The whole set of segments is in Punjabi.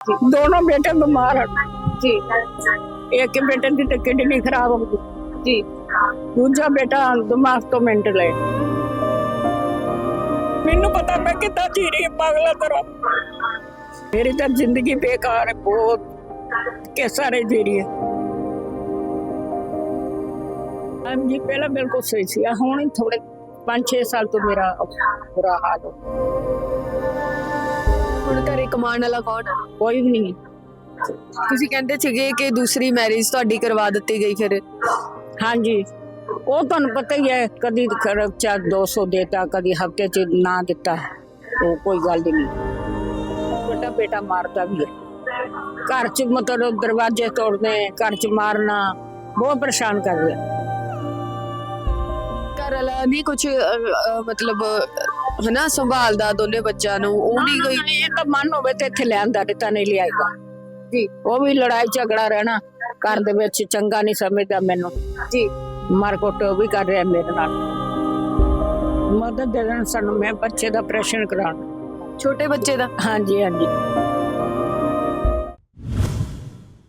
दोनों बेटे बीमार हैं ਜੀ एक के बेटे की तो किडनी खराब हो गई ਜੀ दूजा बेटा दिमाग तो मेंटल है ਮੈਨੂੰ ਪਤਾ ਮੈਂ ਕਿੱਦਾਂ ਜੀ ਰਹੀ ਹਾਂ ਪਾਗਲਾ ਤਰ੍ਹਾਂ ਮੇਰੀ ਤਾਂ ਜ਼ਿੰਦਗੀ ਬੇਕਾਰ ਹੈ ਬਹੁਤ ਕਿਸਾਰੇ ਜੀ ਰਹੀ ਹੈ ਹਾਂਜੀ ਪਹਿਲਾਂ ਬਿਲਕੁਲ ਸਹੀ ਸੀ ਆਹ ਹੁਣ ਹੀ ਥੋੜੇ 5-6 ਸਾਲ ਤੋਂ ਮੇਰਾ ਬੁਰਾ ਹਾਲ ਹੋ ਹੁਣ ਘਰੇ ਕਮਾਉਣ ਵਾਲਾ ਕੌਣ ਹੈ ਕੋਈ ਵੀ ਨਹੀਂ। ਤੁਸੀਂ ਕਹਿੰਦੇ ਸੀਗੇ ਕਿ ਦੂਸਰੀ ਮੈਰਿਜ ਤੁਹਾਡੀ ਕਰਵਾ ਦਿੱਤੀ ਗਈ ਫਿਰ। ਹਾਂਜੀ। ਉਹ ਤੁਹਾਨੂੰ ਪਤਾ ਹੀ ਹੈ ਕਦੀ ਖਰਚਾ 200 ਦੇਤਾ ਕਦੀ ਹਫ਼ਤੇ ਚ ਨਾ ਦਿੱਤਾ। ਉਹ ਕੋਈ ਗੱਲ ਹੀ ਨਹੀਂ। ਵੱਡਾ ਬੇਟਾ ਮਾਰਦਾ ਵੀ ਹੈ। ਘਰ ਚ ਮਤਲਬ ਦਰਵਾਜ਼ੇ ਤੋੜਨੇ ਘਰ ਚ ਮਾਰਨਾ ਬਹੁਤ ਪਰੇਸ਼ਾਨ ਕਰ ਰਿਹਾ। ਘਰ ਵਾਲਾ ਨਹੀਂ ਕੁਝ ਮਤਲਬ ਹਨਾ ਸੰਭਾਲਦਾ ਦੋਨੇ ਬੱਚਿਆਂ ਨੂੰ ਉਹ ਨਹੀਂ ਕੋਈ ਇਹ ਤਾਂ ਮਨ ਹੋਵੇ ਤੇ ਇੱਥੇ ਲੈਂਦਾ ਤੇ ਤਾਂ ਨਹੀਂ ਲਿਆਏਗਾ। ਜੀ। ਉਹ ਵੀ ਲੜਾਈ ਝਗੜਾ ਰਹਿਣਾ ਘਰ ਦੇ ਵਿੱਚ ਚੰਗਾ ਨਹੀਂ ਸਮਝਦਾ ਮੈਨੂੰ। ਜੀ। ਮਾਰ ਕੁੱਟ ਉਹ ਵੀ ਕਰ ਰਿਹਾ ਮੇਰੇ ਨਾਲ। ਮਦਦ ਦੇ ਦੇਣ ਸਾਨੂੰ ਮੈਂ ਬੱਚੇ ਦਾ ਆਪਰੇਸ਼ਨ ਕਰਾਉਣਾ। ਛੋਟੇ ਬੱਚੇ ਦਾ? ਹਾਂਜੀ ਹਾਂਜੀ।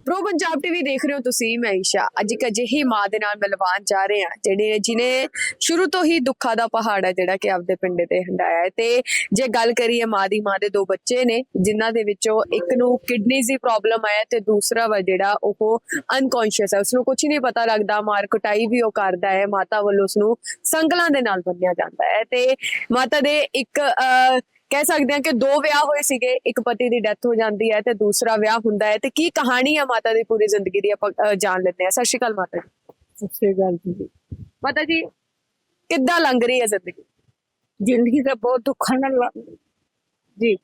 ਪ੍ਰੋ ਪੰਜਾਬ ਟੀਵੀ ਦੇਖ ਰਹੇ ਹੋ ਤੁਸੀਂ ਮੈਂ ਈਸ਼ਾ। ਅੱਜ ਇੱਕ ਅਜਿਹੀ ਮਾਂ ਦੇ ਨਾਲ ਮਿਲਵਾਨ ਜਾ ਰਹੇ ਹਾਂ ਜਿਹੜੇ ਜਿਨੇ ਸ਼ੁਰੂ ਤੋਂ ਹੀ ਦੁੱਖਾਂ ਦਾ ਪਹਾੜ ਹੈ ਜਿਹੜਾ ਕਿ ਆਪਦੇ ਪਿੰਡੇ ਤੇ ਹੰਡਾਇਆ ਹੈ। ਤੇ ਜੇ ਗੱਲ ਕਰੀਏ ਮਾਂ ਦੀ ਮਾਂ ਦੇ ਦੋ ਬੱਚੇ ਨੇ ਜਿਨ੍ਹਾਂ ਦੇ ਵਿੱਚੋਂ ਇੱਕ ਨੂੰ ਕਿਡਨੀ ਦੀ ਪ੍ਰੋਬਲਮ ਹੈ ਤੇ ਦੂਸਰਾ ਵਾ ਜਿਹੜਾ ਉਹ ਅਨਕੌਂਸ਼ੀਅਸ ਹੈ। ਉਸ ਨੂੰ ਕੁਝ ਨਹੀਂ ਪਤਾ ਲੱਗਦਾ ਮਾਰ ਕੁਟਾਈ ਵੀ ਉਹ ਕਰਦਾ ਹੈ ਮਾਤਾ ਵੱਲੋਂ ਉਸ ਨੂੰ ਸੰਗਲਾਂ ਦੇ ਨਾਲ ਬੰਨਿਆ ਜਾਂਦਾ ਹੈ। ਤੇ ਮਾਤਾ ਦੇ ਇੱਕ ਅਹ, ਕਹਿ ਸਕਦੇ ਹਾਂ ਕਿ ਦੋ ਵਿਆਹ ਹੋਏ ਸੀਗੇ ਇੱਕ ਪਤੀ ਦੀ ਡੈਥ ਹੋ ਜਾਂਦੀ ਹੈ ਤੇ ਦੂਸਰਾ ਵਿਆਹ ਹੁੰਦਾ ਹੈ ਤੇ ਕੀ ਕਹਾਣੀ ਹੈ ਮਾਤਾ ਦੀ ਪੂਰੀ ਜ਼ਿੰਦਗੀ ਦੀ ਆਪਾਂ ਜਾਣ ਲੈਂਦੇ ਹਾਂ। ਸਤਿ ਸ਼੍ਰੀ ਅਕਾਲ ਮਾਤਾ ਜੀ। ਸੱਚੀ ਗੱਲ ਜੀ। ਮਾਤਾ ਜੀ ਕਿੱਦਾਂ ਲੰਘ ਰਹੀ ਹੈ ਜ਼ਿੰਦਗੀ? ਜ਼ਿੰਦਗੀ ਤਾਂ ਬਹੁਤ ਦੁੱਖਾਂ ਨਾਲ ਜੀ।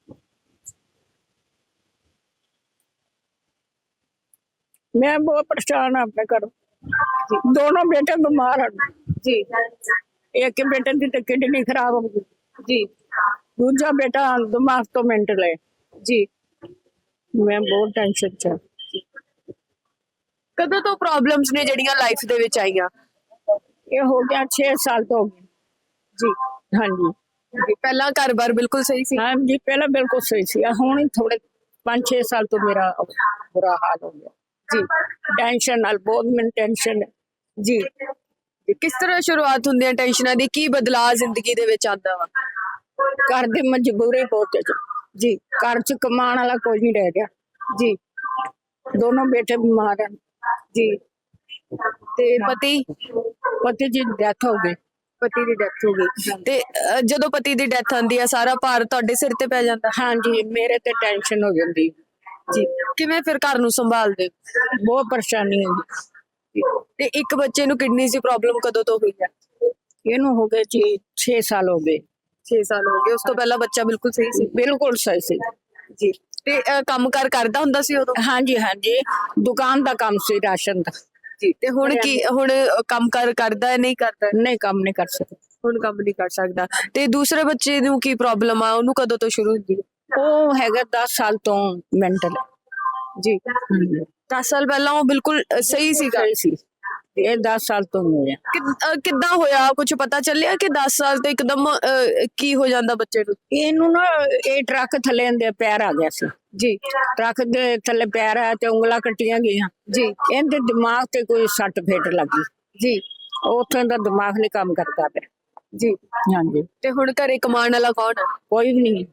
ਮੈਂ ਬਹੁਤ ਪਰੇਸ਼ਾਨ ਹਾਂ ਆਪਣੇ ਘਰ। ਦੋਨੋਂ ਬੇਟੇ ਬਿਮਾਰ ਹਨ। ਜੀ। ਇੱਕ ਬੇਟੇ ਦੀ ਤਾਂ ਕਿਡਨੀ ਖਰਾਬ ਹੋ ਗਈ। ਜੀ। ਦੂਜਾ ਬੇਟਾ ਦਿਮਾਗ ਤੋਂ ਮੈਂਟਲ ਹੈ ਜੀ। ਮੈਂ ਬਹੁਤ ਟੈਨਸ਼ਨ ਚ ਹਾਂ। ਕਦੋਂ ਤੋਂ ਪ੍ਰੋਬਲਮਸ ਨੇ ਜਿਹੜੀਆਂ ਲਾਈਫ ਦੇ ਵਿੱਚ ਆਈਆਂ? ਇਹ ਹੋ ਗਿਆ 6 ਸਾਲ ਤੋਂ ਜੀ। ਹਾਂਜੀ। ਜੀ ਪਹਿਲਾਂ ਘਰ-ਬਾਰ ਬਿਲਕੁਲ ਸਹੀ ਸੀ? ਹਾਂਜੀ ਪਹਿਲਾਂ ਬਿਲਕੁਲ ਸਹੀ ਸੀ। ਆਹ ਹੁਣ ਹੀ ਥੋੜੇ 5-6 ਸਾਲ ਤੋਂ ਮੇਰਾ ਬੁਰਾ ਹਾਲ ਹੋ ਗਿਆ। ਜੀ। ਟੈਨਸ਼ਨ ਨਾਲ ਬਹੁਤ ਮੈਨੂੰ ਟੈਨਸ਼ਨ ਹੈ। ਜੀ। ਜੀ, ਕਿਸ ਤਰ੍ਹਾਂ ਸ਼ੁਰੂਆਤ ਹੁੰਦੀ ਹੈ ਟੈਨਸ਼ਨਾਂ ਦੀ? ਕੀ ਬਦਲਾਅ ਜ਼ਿੰਦਗੀ ਦੇ ਵਿੱਚ ਆਉਂਦਾ ਵਾ? ਘਰ ਦੀ ਮਜਬੂਰੀ ਬਹੁਤ ਹੈ ਜੀ। ਘਰ ਚ ਕਮਾਉਣ ਵਾਲਾ ਕੋਈ ਨਹੀਂ ਰਹਿ ਗਿਆ। ਜੀ ਦੋਨੋਂ ਬੇਟੇ ਬਿਮਾਰ ਹਨ। ਜੀ ਤੇ ਪਤੀ? ਪਤੀ ਜੀ ਡੈਥ ਹੋ ਗਈ। ਪਤੀ ਦੀ ਡੈਥ ਹੋ ਗਈ। ਤੇ ਜਦੋਂ ਪਤੀ ਦੀ ਡੈਥ ਆਉਂਦੀ ਹੈ ਸਾਰਾ ਭਾਰ ਤੁਹਾਡੇ ਸਿਰ ਤੇ ਪੈ ਜਾਂਦਾ? ਹਾਂਜੀ ਮੇਰੇ ਤੇ ਟੈਨਸ਼ਨ ਹੋ ਜਾਂਦੀ ਜੀ। ਕਿਵੇਂ ਫਿਰ ਘਰ ਨੂੰ ਸੰਭਾਲਦੇ? ਬਹੁਤ ਪਰੇਸ਼ਾਨੀ ਹੁੰਦੀ ਤੇ ਇੱਕ ਬੱਚੇ ਨੂੰ ਕਿਡਨੀ ਦੀ ਪ੍ਰੋਬਲਮ ਕਦੋਂ ਤੋਂ ਹੋਈ ਹੈ ਇਹਨੂੰ ਹੋ ਗਏ ਜੀ 6 ਸਾਲ ਹੋ ਗਏ। 6 ਸਾਲ ਹੋ ਗਏ ਉਸ ਤੋਂ ਪਹਿਲਾਂ ਬੱਚਾ ਬਿਲਕੁਲ ਸਹੀ ਸੀ ਬਿਲਕੁਲ ਸਹੀ ਸੀ। ਜੀ। ਤੇ ਅਹ, ਕੰਮਕਾਰ ਕਰਦਾ ਹੁੰਦਾ ਸੀ ਉਦੋਂ? ਹਾਂਜੀ ਹਾਂਜੀ। ਦੁਕਾਨ ਦਾ ਕੰਮ ਸੀ ਰਾਸ਼ਨ ਦਾ। ਜੀ ਤੇ ਹੁਣ ਕੀ ਹੁਣ ਅਹ, ਕੰਮਕਾਰ ਕਰਦਾ ਹੈ ਨਹੀਂ ਕਰਦਾ? ਨਹੀਂ ਕੰਮ ਨਹੀਂ ਕਰ ਸਕਦਾ। ਹੁਣ ਕੰਮ ਨਹੀਂ ਕਰ ਸਕਦਾ। ਤੇ ਦੂਸਰੇ ਬੱਚੇ ਨੂੰ ਕੀ ਪ੍ਰੋਬਲਮ ਆ? ਉਹਨੂੰ ਕਦੋਂ ਤੋਂ ਸ਼ੁਰੂ ਹੁੰਦੀ ਹੈ ਉਹ ਹੈਗਾ 10 ਸਾਲ ਤੋਂ ਮੈਂਟਲ ਜੀ। 10 ਸਾਲ ਪਹਿਲਾਂ ਉਹ ਬਿਲਕੁਲ ਸਹੀ ਸੀਗਾ? ਸਹੀ ਸੀ। ਇਹ 10 ਸਾਲ ਤੋਂ ਹੋਇਆ ਕਿ- ਅਹ, ਕਿੱਦਾਂ ਹੋਇਆ? ਕੁਝ ਪਤਾ ਚੱਲਿਆ ਕਿ 10 ਸਾਲ ਤੋਂ ਇੱਕਦਮ ਅਹ, ਕੀ ਹੋ ਜਾਂਦਾ ਬੱਚੇ ਨੂੰ? ਇਹਨੂੰ ਨਾ ਇਹ ਟਰੱਕ ਥੱਲੇ ਦੇ ਪੈਰ ਆ ਗਿਆ ਸੀ। ਜੀ। ਟਰੱਕ ਦੇ ਥੱਲੇ ਪੈਰ ਆ ਤੇ ਉਂਗਲਾਂ ਕੱਟੀਆਂ ਗਈਆਂ। ਜੀ। ਇਹਦੇ ਦਿਮਾਗ ਤੇ ਕੋਈ ਸੱਟ ਫੇਟ ਲੱਗੀ। ਜੀ। ਉੱਥੋਂ ਦਾ ਦਿਮਾਗ ਨਹੀਂ ਕੰਮ ਕਰਦਾ ਪਿਆ। ਜੀ। ਹਾਂਜੀ। ਤੇ ਹੁਣ ਘਰੇ ਕਮਾਉਣ ਵਾਲਾ ਕੌਣ ਹੈ ਕੋਈ ਵੀ ਨਹੀਂ।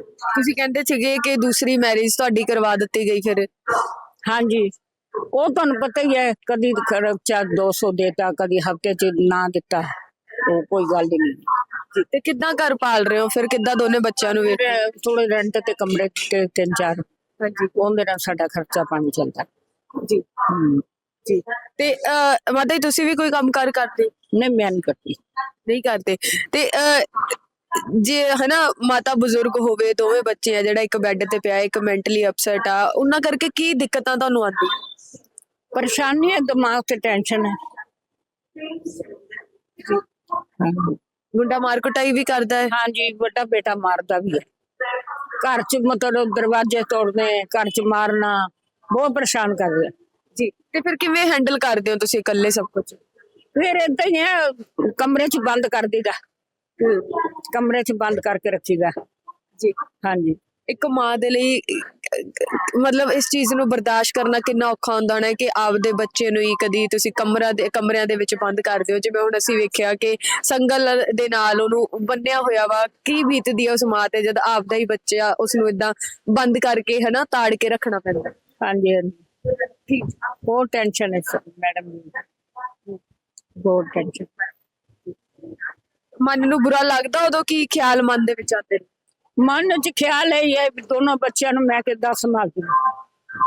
ਤੁਸੀਂ ਕਹਿੰਦੇ ਸੀਗੇ ਕਿ ਦੂਸਰੀ ਮੈਰਿਜ ਤੁਹਾਡੀ ਕਰਵਾ ਦਿੱਤੀ ਗਈ ਫਿਰ। ਹਾਂਜੀ। ਉਹ ਤੁਹਾਨੂੰ ਪਤਾ ਹੀ ਹੈ ਕਦੀ ਖਰਚਾ 200 ਦੇਤਾ ਕਦੀ ਹਫ਼ਤੇ ਚ ਨਾ ਦਿੱਤਾ। ਉਹ ਕੋਈ ਗੱਲ ਨਹੀਂ। ਤੇ ਕਿੱਦਾਂ ਘਰ ਪਾਲ ਰਹੇ ਹੋ? ਫਿਰ ਕਿੱਦਾਂ ਦੋਨੇ ਬੱਚਿਆਂ ਨੂੰ ਵੇਖ ਥੋੜੇ ਰੈਂਟ ਤੇ ਕਮਰੇ ਤੇ ਤਿੰਨ ਚਾਰ। ਹਾਂਜੀ। ਉਹਦੇ ਨਾਲ ਸਾਡਾ ਖਰਚਾ ਪਾਣੀ ਚੱਲਦਾ। ਜੀ। ਤੇ ਮਾਤਾ ਜੀ ਤੁਸੀਂ ਵੀ ਕੋਈ ਕੰਮ ਕਾਰ ਕਰਦੇ? ਨਹੀਂ ਮੈਂ ਨਹੀਂ ਕਰਦੀ। ਨਹੀਂ ਕਰਦੇ। ਤੇ ਜੇ ਹਨਾ ਮਾਤਾ ਬਜ਼ੁਰਗ ਹੋਵੇ ਦੋਵੇਂ ਬੱਚੇ ਆ ਜਿਹੜਾ ਇੱਕ ਬੈੱਡ ਤੇ ਪਿਆ ਇੱਕ ਮੈਂਟਲੀ ਅਪਸੈਟ ਆ ਉਹਨਾਂ ਕਰਕੇ ਕੀ ਦਿੱਕਤਾਂ ਤੁਹਾਨੂੰ ਆਉਂਦੀ ਪਰੇਸ਼ਾਨੀ ਹੈ ਦਿਮਾਗ ਤੇ ਟੈਨਸ਼ਨ ਹੈ। ਹਾਂਜੀ ਗੁੰਡਾ ਮਾਰ ਕੁਟਾਈ ਵੀ ਕਰਦਾ ਹੈ। ਹਾਂਜੀ ਵੱਡਾ ਬੇਟਾ ਮਾਰਦਾ ਵੀ ਹੈ। ਘਰ ਚ ਮਤਲਬ ਦਰਵਾਜ਼ੇ ਤੋੜਨੇ ਘਰ ਚ ਮਾਰਨਾ ਬਹੁਤ ਪਰੇਸ਼ਾਨ ਕਰ ਰਿਹਾ। ਜੀ ਤੇ ਫਿਰ ਕਿਵੇਂ ਹੈਂਡਲ ਕਰਦੇ ਹੋ ਤੁਸੀਂ ਇਕੱਲੇ ਸਭ ਕੁਝ ਫਿਰ ਏਦਾਂ ਹੀ ਹੈ ਕਮਰੇ ਚ ਬੰਦ ਕਰ ਦਿੱਤਾ ਕਮਰੇ ਚ ਬੰਦ ਕਰਕੇ ਰੱਖੀਦਾ। ਜੀ। ਹਾਂਜੀ। ਇੱਕ ਮਾਂ ਦੇ ਲਈ ਮਤਲਬ ਇਸ ਚੀਜ਼ ਨੂੰ ਬਰਦਾਸ਼ਤ ਕਰਨਾ ਕਿੰਨਾ ਔਖਾ ਹੁੰਦਾ ਹੋਣਾ ਹੈ ਕਿ ਆਪਦੇ ਬੱਚੇ ਨੂੰ ਹੀ ਕਦੀ ਤੁਸੀਂ ਕਮਰਾ ਦੇ ਕਮਰਿਆਂ ਦੇ ਵਿੱਚ ਬੰਦ ਕਰ ਦਿਓ। ਜਿਵੇਂ ਹੁਣ ਅਸੀਂ ਵੇਖਿਆ ਕਿ ਸੰਗਲ ਦੇ ਨਾਲ ਉਹਨੂੰ ਬੰਨਿਆ ਹੋਇਆ ਵਾ ਕੀ ਬੀਤਦੀ ਹੈ ਉਸ ਮਾਂ ਤੇ ਜਦ ਆਪਦਾ ਹੀ ਬੱਚਾ ਉਸ ਨੂੰ ਇਦਾਂ ਬੰਦ ਕਰਕੇ ਹਨਾ ਤਾੜ ਕੇ ਰੱਖਣਾ ਪੈਂਦਾ। ਹਾਂਜੀ ਹਾਂਜੀ। ਠੀਕ। ਬਹੁਤ ਟੈਨਸ਼ਨ ਹੈ ਸਰ ਮੈਡਮ ਬਹੁਤ ਟੈਨਸ਼ਨ ਮਨ ਨੂੰ ਬੁਰਾ ਲੱਗਦਾ ਉਦੋਂ ਕੀ ਖਿਆਲ ਮਨ ਦੇ ਵਿੱਚ ਆਉਂਦੇ ਨੇ? ਮਨ ਚ ਖਿਆਲ ਹੈ ਇਹ ਹੈ ਵੀ ਦੋਨੋਂ ਬੱਚਿਆਂ ਨੂੰ ਮੈਂ ਕਿੱਦਾਂ ਸੰਭਾਲਦੀ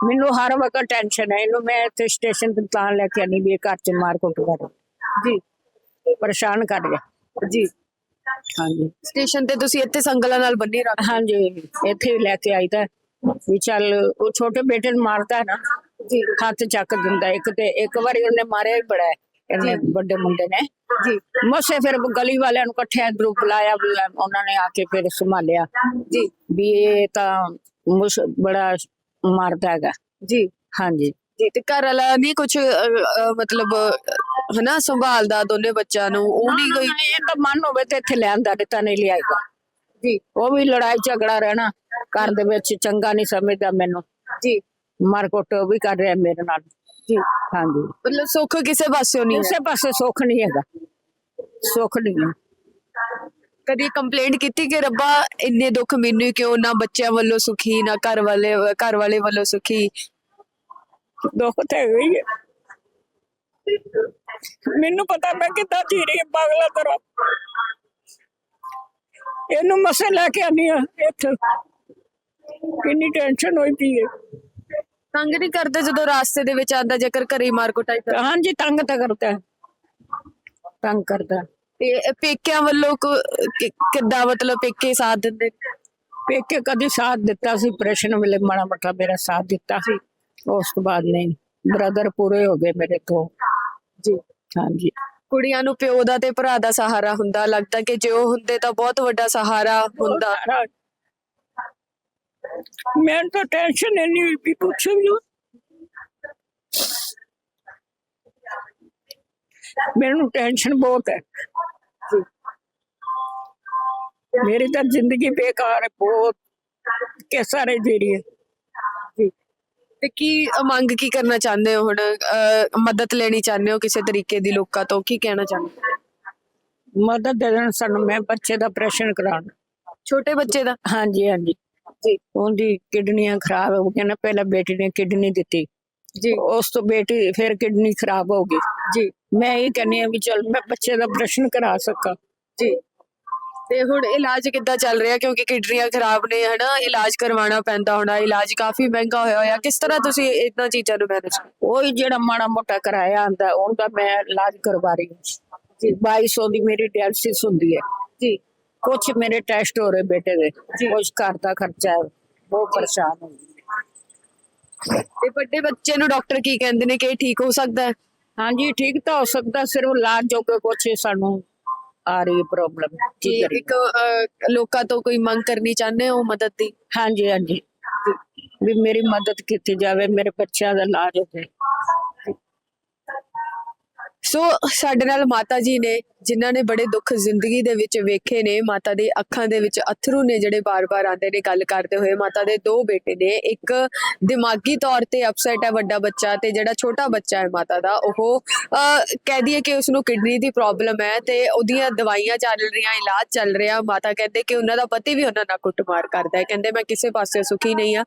ਮੈਨੂੰ ਹਰ ਵਕਤ ਟੈਨਸ਼ਨ ਹੈ ਇਹਨੂੰ ਮੈਂ ਇੱਥੇ ਸਟੇਸ਼ਨ ਤੇ ਤਾਂ ਲੈ ਕੇ ਆਨੀ ਵੀ ਇਹ ਘਰ ਚ ਮਾਰ ਕੁੱਟ ਕਰ। ਜੀ। ਪਰੇਸ਼ਾਨ ਕਰ ਗਿਆ। ਜੀ। ਹਾਂਜੀ। ਸਟੇਸ਼ਨ ਤੇ ਤੁਸੀਂ ਇੱਥੇ ਸੰਗਲਾਂ ਨਾਲ ਬੰਨੀ ਰੱਖ। ਹਾਂਜੀ। ਇੱਥੇ ਲੈ ਕੇ ਆਈ ਤਾਂ ਵੀ ਚੱਲ ਉਹ ਛੋਟੇ ਬੇਟੇ ਨੂੰ ਮਾਰਦਾ ਹੈ ਨਾ ਜੀ। ਹੱਥ ਚੱਕ ਦਿੰਦਾ ਇੱਕ ਤੇ ਇੱਕ ਵਾਰੀ ਉਹਨੇ ਮਾਰਿਆ ਹੀ ਬੜਾ ਹੈ। ਇਹਨੇ ਵੱਡੇ ਮੁੰਡੇ ਨੇ। ਜੀ ਮਸੇ ਫਿਰ ਗਲੀ ਵਾਲਿਆਂ ਨੂੰ ਇਕੱਠਿਆਂ ਗਰੁੱਪ ਲਾਇਆ ਵੀ ਉਹਨਾਂ ਨੇ ਆ ਕੇ ਫਿਰ ਸੰਭਾਲਿਆ। ਜੀ ਵੀ ਇਹ ਤਾਂ ਮੁਸ਼ ਬੜਾ ਮਾਰਦਾ ਹੈਗਾ। ਜੀ। ਹਾਂਜੀ। ਜੀ ਤੇ ਘਰ ਵਾਲਾ ਨਹੀਂ ਕੁਝ ਮਤਲਬ ਹਨਾ ਸੰਭਾਲਦਾ ਦੋਨੇ ਬੱਚਿਆਂ ਨੂੰ ਉਹ ਨਹੀਂ ਕੋਈ ਇਹ ਤਾਂ ਮਨ ਹੋਵੇ ਤੇ ਇੱਥੇ ਲੈਣ ਦਾ ਨਹੀਂ ਲਿਆਏਗਾ। ਜੀ। ਉਹ ਵੀ ਲੜਾਈ ਝਗੜਾ ਰਹਿਣਾ ਘਰ ਦੇ ਵਿੱਚ ਚੰਗਾ ਨਹੀਂ ਸਮਝਦਾ ਮੈਨੂੰ। ਜੀ। ਮਾਰ ਕੁੱਟ ਉਹ ਵੀ ਕਰ ਰਿਹਾ ਮੇਰੇ ਨਾਲ। ਜੀ ਹਾਂਜੀ। ਮਤਲਬ ਸੁੱਖ ਕਿਸੇ ਪਾਸਿਓਂ ਨਹੀਂ ਹੈ ਉਸੇ ਪਾਸੇ ਸੁੱਖ ਨਹੀਂ ਹੈਗਾ। ਸੁੱਖ ਨਹੀਂ ਹੈ। ਕਦੀ ਕੰਪਲੇਂਟ ਕੀਤੀ ਕਿ ਰੱਬਾ ਇੰਨੇ ਦੁੱਖ ਮੈਨੂੰ ਕਿਉਂ ਨਾ ਬੱਚਿਆਂ ਵੱਲੋਂ ਸੁਖੀ ਨਾ ਘਰ ਵਾਲੇ ਘਰ ਵਾਲੇ ਵੱਲੋਂ ਸੁਖੀ? ਦੁੱਖ ਤੇ ਹੈਗਾ ਹੀ ਹੈ। ਮੈਨੂੰ ਪਤਾ ਮੈਂ ਕਿੱਦਾਂ ਜੀ ਰਹੀ ਹਾਂ ਪਾਗਲਾ ਤਰ੍ਹਾਂ। ਇਹਨੂੰ ਮਸੇ ਲੈ ਕੇ ਆਨੀ ਆ ਇੱਥੇ। ਕਿੰਨੀ ਟੈਨਸ਼ਨ ਹੋਈ ਪਈ ਹੈ। ਤੰਗ ਨਹੀਂ ਕਰਦੇ ਜਦੋਂ ਰਾਸਤੇ ਦੇ ਵਿੱਚ ਆਂਦਾ ਜੇਕਰ ਘਰੇ ਮਾਰ ਕੁਟਾਈ ਕਰ ਹਾਂਜੀ ਤੰਗ ਤਾਂ ਕਰਦਾ। ਹੈ ਤੰਗ ਕਰਦਾ। ਹੈ। ਤੇ ਪੇਕਿਆਂ ਵੱਲੋਂ ਕੋ- ਕਿ- ਕਿੱਦਾਂ ਮਤਲਬ ਪੇਕੇ ਸਾਥ ਦਿੰਦੇ? ਪੇਕੇ ਕਦੀ ਸਾਥ ਦਿੱਤਾ ਸੀ ਪ੍ਰਸ਼ਨ ਵੇਲੇ ਮਾੜਾ ਮੋਟਾ ਮੇਰਾ ਸਾਥ ਦਿੱਤਾ ਸੀ। ਉਸ ਤੋਂ ਬਾਅਦ ਨਹੀਂ। ਬ੍ਰਦਰ ਪੂਰੇ ਹੋ ਗਏ ਮੇਰੇ ਤੋਂ। ਜੀ। ਹਾਂਜੀ। ਕੁੜੀਆਂ ਨੂੰ ਪਿਓ ਦਾ ਤੇ ਭਰਾ ਦਾ ਸਹਾਰਾ ਹੁੰਦਾ। ਲੱਗਦਾ ਕਿ ਜੇ ਉਹ ਹੁੰਦੇ ਤਾਂ ਬਹੁਤ ਵੱਡਾ ਸਹਾਰਾ ਹੁੰਦਾ। ਮੈਂ ਤਾਂ ਟੈਨਸ਼ਨ ਇੰਨੀ ਹੋਈ ਵੀ ਪੁੱਛੋ ਵੀ ਨਾ। ਮੈਨੂੰ ਟੈਨਸ਼ਨ ਬਹੁਤ ਹੈ। ਮੇਰੀ ਤਾਂ ਜ਼ਿੰਦਗੀ ਬੇਕਾਰ ਹੈ ਬਹੁਤ। ਕਿਸਾ ਰਹੀ ਜੀ ਹੈ ਤੇ ਕੀ ਮੰਗ ਕੀ ਕਰਨਾ ਚਾਹੁੰਦੇ ਹੋ ਹੁਣ? ਮਦਦ ਲੈਣੀ ਚਾਹੁੰਦੇ ਹੋ ਕਿਸੇ ਤਰੀਕੇ ਦੀ ਲੋਕਾਂ ਤੋਂ? ਕੀ ਕਹਿਣਾ ਚਾਹੁੰਦੇ ਹੋ? ਮਦਦ ਦੇ ਦੇਣ ਸਾਨੂੰ ਮੈਂ ਬੱਚੇ ਦਾ ਆਪਰੇਸ਼ਨ ਕਰਾਉਣਾ। ਛੋਟੇ ਬੱਚੇ ਦਾ? ਹਾਂਜੀ ਹਾਂਜੀ। ਜੀ। ਉਹਦੀ ਕਿਡਨੀਆਂ ਖਰਾਬ ਹੋ ਗਈਆਂ ਨਾ ਪਹਿਲਾਂ ਬੇਟੀ ਨੇ ਕਿਡਨੀ ਦਿੱਤੀ। ਜੀ। ਉਸ ਤੋਂ ਬੇਟੀ ਫਿਰ ਕਿਡਨੀ ਖਰਾਬ ਹੋ ਗਈ। ਜੀ। ਮੈਂ ਇਹ ਕਹਿੰਦੀ ਆ ਵੀ ਚਲ ਮੈਂ ਬੱਚੇ ਦਾ ਆਪਰੇਸ਼ਨ ਕਰਾ ਸਕਾਂ। ਜੀ। ਤੇ ਹੁਣ ਇਲਾਜ ਕਿੱਦਾਂ ਚੱਲ ਰਿਹਾ? ਕਿਉਂਕਿ ਕਿਡਨੀਆਂ ਖਰਾਬ ਨੇ ਹਨਾ? ਇਲਾਜ ਕਰਵਾਉਣਾ ਪੈਂਦਾ ਹੋਣਾ। ਇਲਾਜ ਕਾਫੀ ਮਹਿੰਗਾ ਹੋਇਆ ਹੋਇਆ। ਕਿਸ ਤਰ੍ਹਾਂ ਤੁਸੀਂ ਇਹਨਾਂ ਚੀਜ਼ਾਂ ਨੂੰ ਮੈਨੇਜ ਉਹੀ ਜਿਹੜਾ ਮਾੜਾ ਮੋਟਾ ਕਿਰਾਇਆ ਆਂਦਾ ਉਹਦਾ ਮੈਂ ਇਲਾਜ ਕਰਵਾ ਰਹੀ ਹਾਂ। ਜੀ। 2200 ਦੀ ਮੇਰੀ ਡਾਇਲਿਸਿਸ ਹੁੰਦੀ ਹੈ। ਜੀ। ਕੁਝ ਮੇਰੇ ਟੈਸਟ ਹੋ ਰਹੇ ਬੇਟੇ ਦੇ। ਕੁਝ ਘਰ ਦਾ ਖਰਚਾ ਹੈ। ਬਹੁਤ ਪਰੇਸ਼ਾਨ ਹੋ ਗਈ। ਤੇ ਵੱਡੇ ਬੱਚੇ ਨੂੰ ਡਾਕਟਰ ਕੀ ਕਹਿੰਦੇ ਨੇ ਕਿ ਇਹ ਠੀਕ ਹੋ ਸਕਦਾ ਹੈ? ਹਾਂਜੀ ਠੀਕ ਤਾਂ ਹੋ ਸਕਦਾ। ਸਿਰਫ ਇਲਾਜ ਜੋਗੇ ਕੁਝ ਸਾਨੂੰ ਆ ਰਹੀ ਪ੍ਰੋਬਲਮ ਕਿ ਕਰੀਏ? ਇੱਕ ਅਹ, ਲੋਕਾਂ ਤੋਂ ਕੋਈ ਮੰਗ ਕਰਨੀ ਚਾਹੁੰਦੇ ਹੋ ਮਦਦ ਦੀ? ਹਾਂਜੀ ਹਾਂਜੀ। ਵੀ ਮੇਰੀ ਮਦਦ ਕੀਤੀ ਜਾਵੇ ਮੇਰੇ ਬੱਚਿਆਂ ਦਾ ਇਲਾਜ ਹੋ ਜਾਏ ਸੋ ਸਾਡੇ ਨਾਲ ਮਾਤਾ ਜੀ ਨੇ ਜਿਨ੍ਹਾਂ ਨੇ ਬੜੇ ਦੁੱਖ ਜ਼ਿੰਦਗੀ ਦੇ ਵਿੱਚ ਵੇਖੇ ਨੇ ਮਾਤਾ ਦੇ ਅੱਖਾਂ ਦੇ ਵਿੱਚ ਅਥਰੂ ਨੇ ਜਿਹੜੇ ਬਾਰ-ਬਾਰ ਆਉਂਦੇ ਨੇ ਗੱਲ ਕਰਦੇ ਹੋਏ। ਮਾਤਾ ਦੇ ਦੋ ਬੇਟੇ ਨੇ ਇੱਕ ਦਿਮਾਗੀ ਤੌਰ ਤੇ ਅਪਸੈਟ ਹੈ ਵੱਡਾ ਬੱਚਾ ਤੇ ਜਿਹੜਾ ਛੋਟਾ ਬੱਚਾ ਹੈ ਮਾਤਾ ਦਾ ਉਹ ਕਹਿ ਦਈਏ ਕਿ ਉਸ ਨੂੰ ਕਿਡਨੀ ਦੀ ਪ੍ਰੋਬਲਮ ਹੈ ਤੇ ਉਹਦੀਆਂ ਦਵਾਈਆਂ ਚੱਲ ਰਹੀਆਂ ਇਲਾਜ ਚੱਲ ਰਿਹਾ। ਮਾਤਾ ਕਹਿੰਦੇ ਕਿ ਉਹਨਾਂ ਦਾ ਪਤੀ ਵੀ ਉਹਨਾਂ ਨਾਲ ਕੁੱਟਮਾਰ ਕਰਦਾ ਹੈ। ਕਹਿੰਦੇ ਮੈਂ ਕਿਸੇ ਪਾਸੇ ਸੁਖੀ ਨਹੀਂ ਆ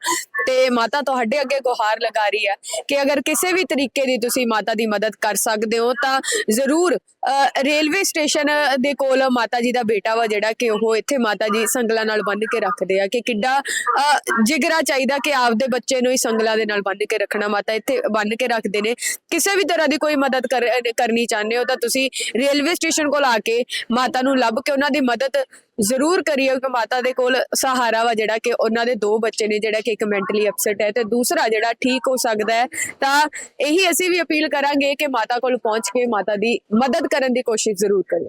ਤੇ ਮਾਤਾ ਤੁਹਾਡੇ ਅੱਗੇ ਗੁਹਾਰ ਲਗਾ ਰਹੀ ਹੈ ਕਿ ਅਗਰ ਕਿਸੇ ਵੀ ਤਰੀਕੇ ਦੀ ਤੁਸੀਂ ਮਾਤਾ ਦੀ ਮਦਦ ਕਰ ਸਕਦੇ ਹੋ ਤਾਂ ਜ਼ਰੂਰ ਅਹ, ਰੇਲਵੇ ਸਟੇਸ਼ਨ ਦੇ ਕੋਲ ਮਾਤਾ ਜੀ ਦਾ ਬੇਟਾ ਵਾ ਜਿਹੜਾ ਕਿ ਉਹ ਇੱਥੇ ਮਾਤਾ ਜੀ ਸੰਗਲਾਂ ਨਾਲ ਬੰਨ ਕੇ ਰੱਖਦੇ ਆ ਕਿ ਕਿੱਡਾ ਅਹ, ਜਿਗਰਾ ਚਾਹੀਦਾ ਕਿ ਆਪਦੇ ਬੱਚੇ ਨੂੰ ਹੀ ਸੰਗਲਾਂ ਦੇ ਨਾਲ ਬੰਨ੍ਹ ਕੇ ਰੱਖਣਾ। ਮਾਤਾ ਇੱਥੇ ਬੰਨ੍ਹ ਕੇ ਰੱਖਦੇ ਨੇ। ਕਿਸੇ ਵੀ ਤਰ੍ਹਾਂ ਦੀ ਕੋਈ ਮਦਦ ਕਰ- ਕਰਨੀ ਚਾਹੁੰਦੇ ਹੋ ਤਾਂ ਤੁਸੀਂ ਰੇਲਵੇ ਸਟੇਸ਼ਨ ਕੋਲ ਆ ਕੇ ਮਾਤਾ ਨੂੰ ਲੱਭ ਕੇ ਉਹਨਾਂ ਦੀ ਮਦਦ ਜ਼ਰੂਰ ਕਰਿਓ ਕਿ ਮਾਤਾ ਦੇ ਕੋਲ ਸਹਾਰਾ ਵਾ ਜਿਹੜਾ ਕਿ ਉਹਨਾਂ ਦੇ ਦੋ ਬੱਚੇ ਨੇ, ਜਿਹੜਾ ਕਿ ਇੱਕ ਮੈਂਟਲੀ ਅਪਸੈਟ ਹੈ ਤੇ ਦੂਸਰਾ ਜਿਹੜਾ ਠੀਕ ਹੋ ਸਕਦਾ ਹੈ। ਤਾਂ ਇਹੀ ਅਸੀਂ ਵੀ ਅਪੀਲ ਕਰਾਂਗੇ ਕਿ ਮਾਤਾ ਕੋਲ ਪਹੁੰਚ ਕੇ ਮਾਤਾ ਦੀ ਮਦਦ ਕਰਨ ਦੀ ਕੋਸ਼ਿਸ਼ ਜ਼ਰੂਰ ਕਰਿਓ।